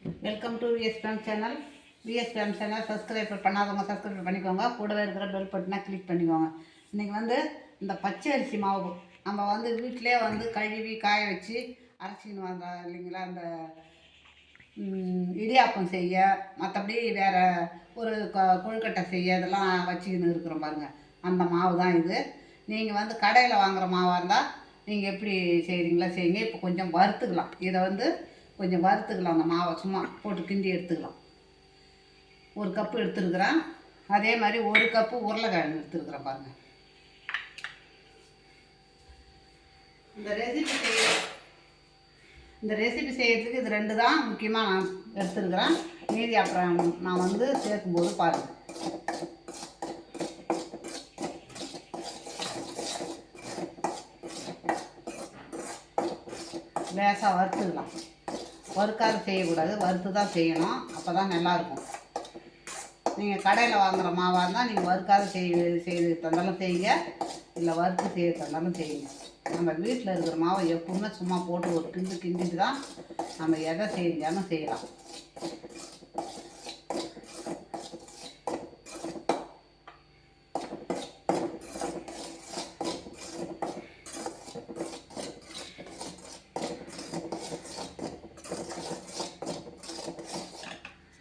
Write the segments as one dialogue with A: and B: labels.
A: Welcome to VS Fame channel VS Fame channel subscribe பண்ணாதவங்க subscribe பண்ணிக்கோங்க. கூடவே இருக்கிற பெல் பட்டனை கிளிக் பண்ணிக்கோங்க. இன்றைக்கி வந்து இந்த பச்சை அரிசி மாவு. நம்ம வந்து வீட்டிலே வந்து கழுவி காய வச்சு அரைச்சின்னு வந்த இல்லைங்களா? அந்த இடியாப்பம் செய்ய மற்றபடி வேறு ஒரு க கொழுக்கட்டை செய்ய இதெல்லாம் வச்சுக்கின்னு இருக்கிறோம் பாருங்கள் அந்த மாவு தான் இது. நீங்கள் வந்து கடையில் வாங்குகிற மாவாக இருந்தால் நீங்கள் எப்படி செய்கிறீங்களா செய்யுங்க. இப்போ கொஞ்சம் வறுத்துக்கலாம். இதை வந்து கொஞ்சம் வறுத்துக்கலாம் அந்த மாவை சும்மா போட்டு கிண்டி எடுத்துக்கலாம். ஒரு கப்பு எடுத்துருக்குறேன். அதே மாதிரி ஒரு கப்பு உருளைக்கிழங்கு எடுத்துருக்குறேன் பாருங்கள் இந்த ரெசிபி செய்ய இந்த ரெசிபி செய்யறதுக்கு இது ரெண்டு தான் முக்கியமாக நான் எடுத்துருக்குறேன். மீதி அப்புறம் நான் வந்து சேர்க்கும்போது பாருங்கள் லேசாக வறுத்துக்கலாம். வறுக்காத செய்யக்கூடாது. வறுத்து தான் செய்யணும். அப்போ தான் நல்லாயிருக்கும். நீங்கள் கடையில் வாங்குகிற மாவாக இருந்தால் நீங்கள் வறுக்காத செய்ய செய்து தந்தாலும் செய்யுங்க. இல்லை வறுத்து செய்ய தந்தாலும் செய்யுங்க. நம்ம வீட்டில் இருக்கிற மாவை எப்பவுமே சும்மா போட்டு ஒரு கிண்டு கிண்டிட்டு தான் நம்ம எதை செஞ்சாலும் செய்யலாம்.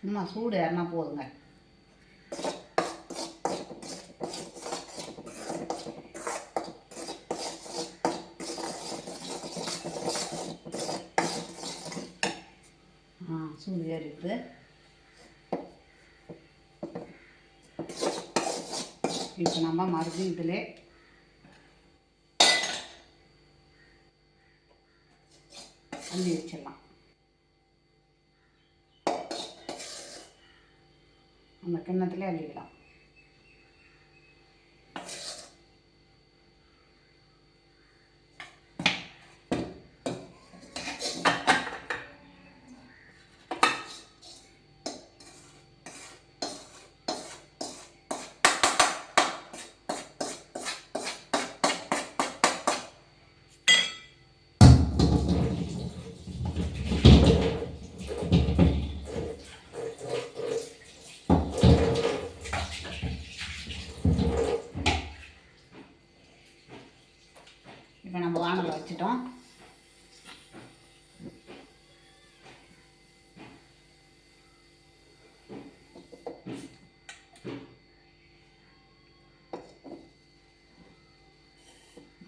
A: இன்னும் சூடு ஏறினா போதுங்க. ஆ சூடு ஏறிடுது இப்போ நம்ம மறுபடியும் இதில் அள்ளி வச்சிடலாம். നമുക്ക് എണ്ണത്തിൽ അലിയിടാം வானல் வச்சுட்டோம்.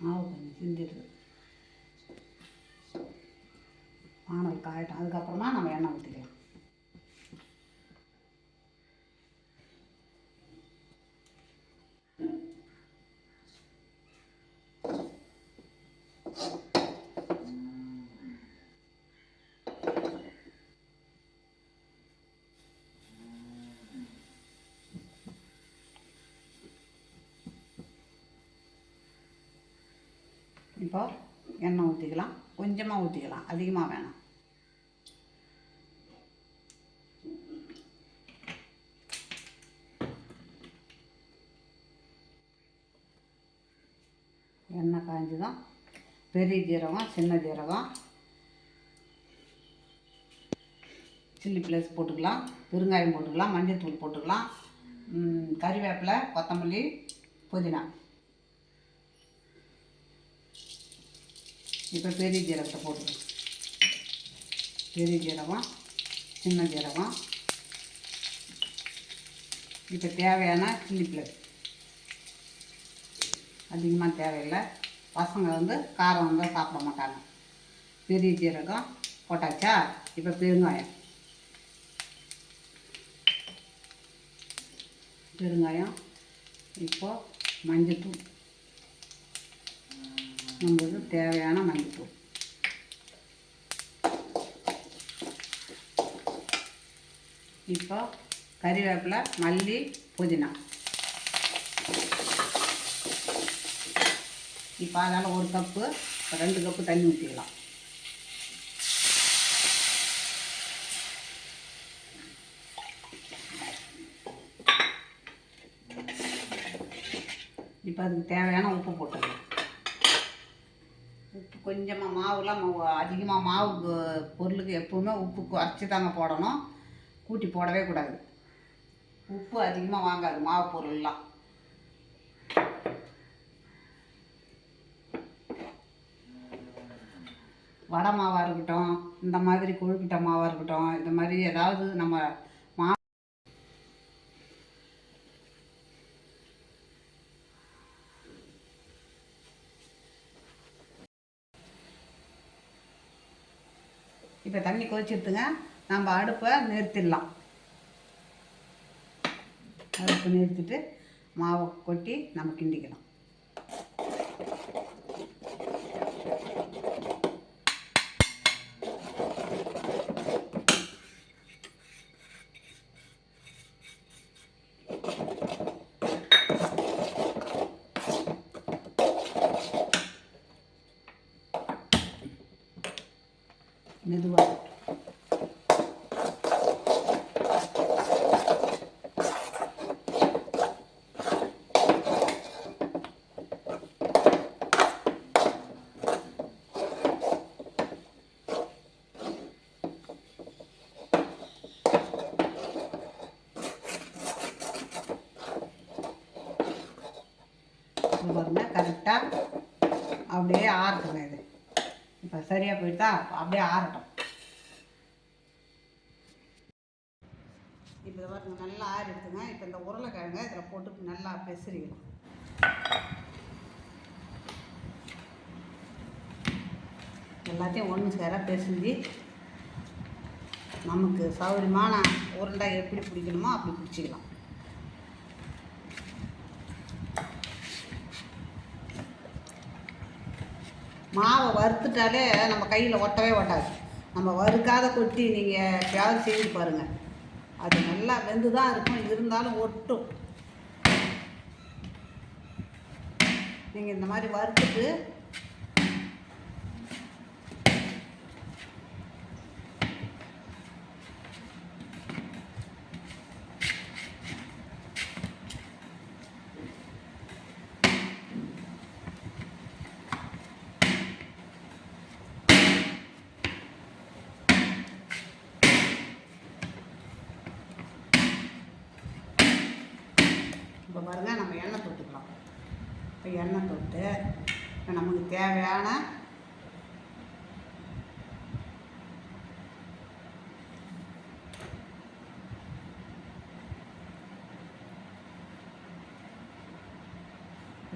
A: மாவு கொஞ்சம் சிந்திடுது. வானல் காயட்டும். அதுக்கப்புறமா நம்ம எண்ணெய் ஊற்றிக்கலாம் இப்போ எண்ணெய் ஊற்றிக்கலாம் கொஞ்சமாக ஊற்றிக்கலாம் அதிகமாக வேணாம். எண்ணெய் காய்ஞ்சதும் பெரிய ஜீரகம் சின்ன ஜீரகம். சில்லி பிளேஸ் போட்டுக்கலாம். பெருங்காயம் போட்டுக்கலாம். மஞ்சள்தூள் போட்டுக்கலாம். கறிவேப்பிலை கொத்தமல்லி புதினா. இப்போ பெரிய ஜீரகத்தை போட்டு பெரிய ஜீரகம் சின்ன ஜீரகம். இப்போ தேவையான சில்லி ஃப்ளேக்ஸ் அதிகமாக தேவையில்லை. பசங்க வந்து காரம் வந்து சாப்பிட மாட்டாங்க. பெரிய ஜீரகம் போட்டாச்சா? இப்போ பெருங்காயம். பெருங்காயம் இப்போது மஞ்சள் தூள் நம்மளுக்கு தேவையான மல்லிப்பூ இப்போ கறிவேப்பிலை மல்லி புதினா. இப்போ அதனால் ஒரு கப்பு ரெண்டு கப்பு தண்ணி ஊற்றிக்கலாம் இப்போ அதுக்கு தேவையான உப்பு போட்டுக்கலாம் கொஞ்சமாக மாவுலாம் அதிகமாக மாவு பொருளுக்கு எப்போவுமே உப்பு குறைச்சி தாங்க போடணும். கூட்டி போடவே கூடாது. உப்பு அதிகமாக வாங்காது மாவு பொருள்லாம். வடை மாவாக இருக்கட்டும் இந்த மாதிரி கொழுக்கிட்ட மாவாக இருக்கட்டும் இந்த மாதிரி ஏதாவது நம்ம மா இப்போ தண்ணி கொதிச்சிடுத்துங்க நம்ம அடுப்பை நிறுத்திடலாம். அடுப்பு நிறுத்திட்டு மாவை கொட்டி நம்ம கிண்டிக்கலாம். மெதுவாக இது பாருங்க கரெக்டாக அப்படியே ஆறட்டுங்க இது. இப்போ சரியாக போயிட்டா அப்படியே ஆறட்டும். இப்போ பாருங்க நல்லா ஆறிடுதுங்க இப்போ இந்த உருளைக்கிழங்க இதில் போட்டு நல்லா பெசரிக்கலாம் எல்லாத்தையும் ஒன்று சேர பெசிஞ்சு நமக்கு சௌகரியமான உருண்டை எப்படி பிடிக்கணுமோ அப்படி பிடிச்சிக்கலாம். மாவை வறுத்துட்டாலே நம்ம கையில் ஒட்டவே ஒட்டாது. நம்ம வறுக்காத கொட்டி நீங்கள் எப்பயாவது செய்து பாருங்கள் அது நல்லா வெந்து தான் இருக்கும் இருந்தாலும் ஒட்டும். நீங்கள் இந்த மாதிரி வறுத்துட்டு இப்போ பாருங்கள் நம்ம எண்ணெய் தொட்டுக்கலாம். இப்போ எண்ணெய் தொட்டு இப்போ நமக்கு தேவையான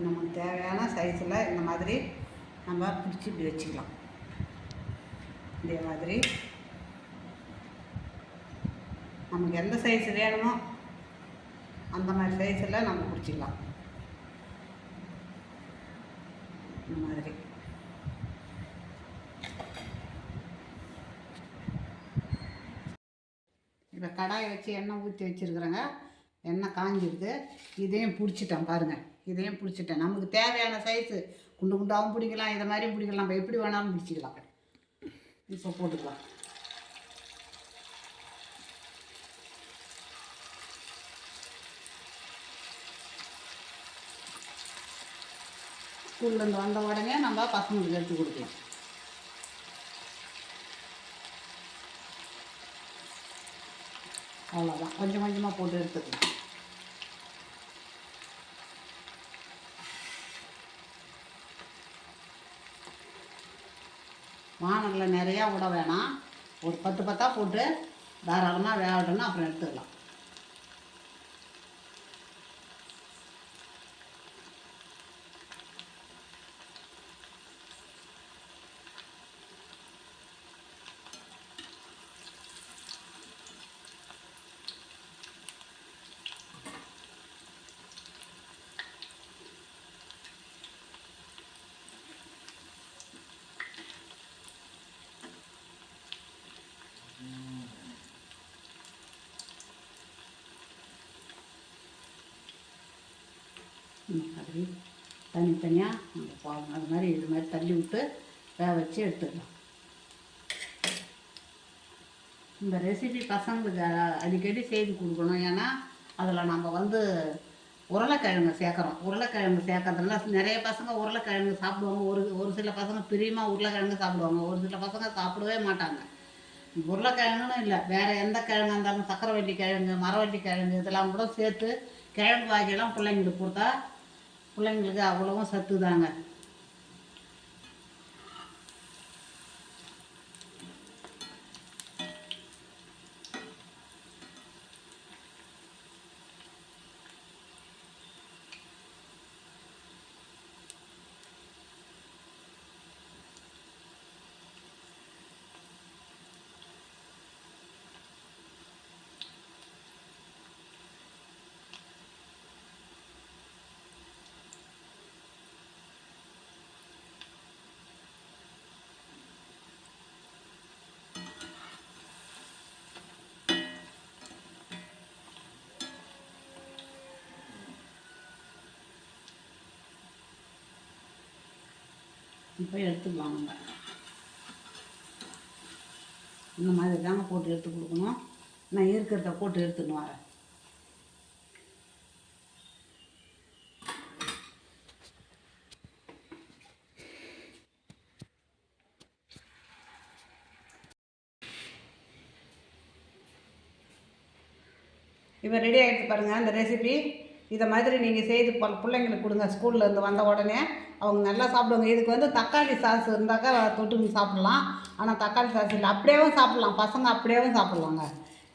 A: நமக்கு தேவையான சைஸில் இந்த மாதிரி நம்ம பிடிச்சி இப்படி வச்சுக்கலாம். இதே மாதிரி. நமக்கு எந்த சைஸ் வேணுமோ அந்த மாதிரி சைஸில் நம்ம பிடிச்சிக்கலாம். இந்த மாதிரி. இப்போ கடாயை வச்சு எண்ணெய் ஊற்றி வச்சுருக்குறேங்க. எண்ணெய் காஞ்சிருக்கு இதையும் பிடிச்சிட்டேன் பாருங்கள் இதையும் பிடிச்சிட்டேன். நமக்கு தேவையான சைஸு குண்டு குண்டாகவும் பிடிக்கலாம் இதை மாதிரியும் பிடிக்கலாம். நம்ம எப்படி வேணாலும் பிடிச்சிக்கலாம். இப்போ போட்டுக்கலாம். ஸ்கூல்லேருந்து வந்த உடனே நம்ம பசங்களுக்கு எடுத்து கொடுக்கலாம். அவ்வளோதான் கொஞ்சம் கொஞ்சமாக போட்டு எடுத்துக்கலாம். வானலில் நிறையா விட வேணாம். ஒரு பத்து பத்தாக போட்டு தாராளமாக வேகட்டும்னு அப்புறம் எடுத்துக்கலாம். இந்த மாதிரி தனித்தனியாக நம்ம போடணும் அது மாதிரி இது மாதிரி தள்ளி விட்டு வேக வச்சு எடுத்துக்கலாம். இந்த ரெசிபி பசங்களுக்கு அடிக்கடி செய்து கொடுக்கணும். ஏன்னா அதில் நம்ம வந்து உருளைக்கிழங்கு சேர்க்குறோம். உருளைக்கிழங்கு சேர்க்கறதுனால நிறைய பசங்க உருளைக்கிழங்கு சாப்பிடுவாங்க. ஒரு ஒரு சில பசங்க பிரியமாக உருளைக்கிழங்கு சாப்பிடுவாங்க. ஒரு சில பசங்க சாப்பிடவே மாட்டாங்க. உருளைக்கிழங்குன்னு இல்லை. வேறு எந்த கிழங்கா இருந்தாலும் சக்கரவள்ளி கிழங்கு மரவள்ளி கிழங்கு இதெல்லாம் கூட சேர்த்து கிழங்கு வாங்கியெல்லாம் பிள்ளைங்களுக்கு கொடுத்தா பிள்ளைங்களுக்கு அவ்வளவும் சத்து தாங்க இப்போ எடுத்துக்கலாம் நம்ம இந்த மாதிரி தாங்க போட்டு எடுத்து கொடுக்கணும். நான் இருக்கிறத போட்டு எடுத்துன்னு வரேன். இப்போ ரெடி ஆகிடுச்சு பாருங்கள் அந்த ரெசிபி இதை மாதிரி நீங்கள் செய்து பிள்ளைங்களுக்கு கொடுங்க ஸ்கூல்லேருந்து வந்த உடனே. அவங்க நல்லா சாப்பிடுவாங்க. இதுக்கு வந்து தக்காளி சாஸ் இருந்தாக்கா தொட்டு சாப்பிட்லாம். ஆனால் தக்காளி சாஸ் இல்லை. அப்படியேவும் சாப்பிட்லாம். பசங்க அப்படியேவும் சாப்பிட்லாங்க.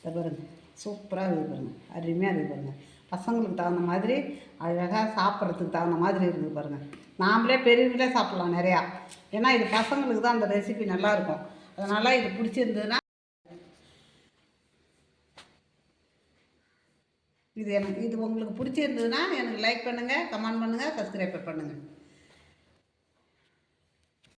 A: இதை பாருங்க. சூப்பராக இருக்குது பாருங்கள் அருமையாக இருக்குது பாருங்கள் பசங்களுக்கு தகுந்த மாதிரி அழகாக சாப்பிட்றதுக்கு தகுந்த மாதிரி இருக்குது பாருங்கள் நாமளே பெரியவங்களே சாப்பிட்லாம் நிறையா. ஏன்னா இது பசங்களுக்கு தான் அந்த ரெசிபி நல்லாயிருக்கும். அதனால் இது பிடிச்சிருந்ததுன்னா இது எனக்கு இது உங்களுக்கு பிடிச்சிருந்ததுன்னா எனக்கு லைக் பண்ணுங்கள் கமெண்ட் பண்ணுங்கள் சப்ஸ்கிரைப் பண்ணுங்கள்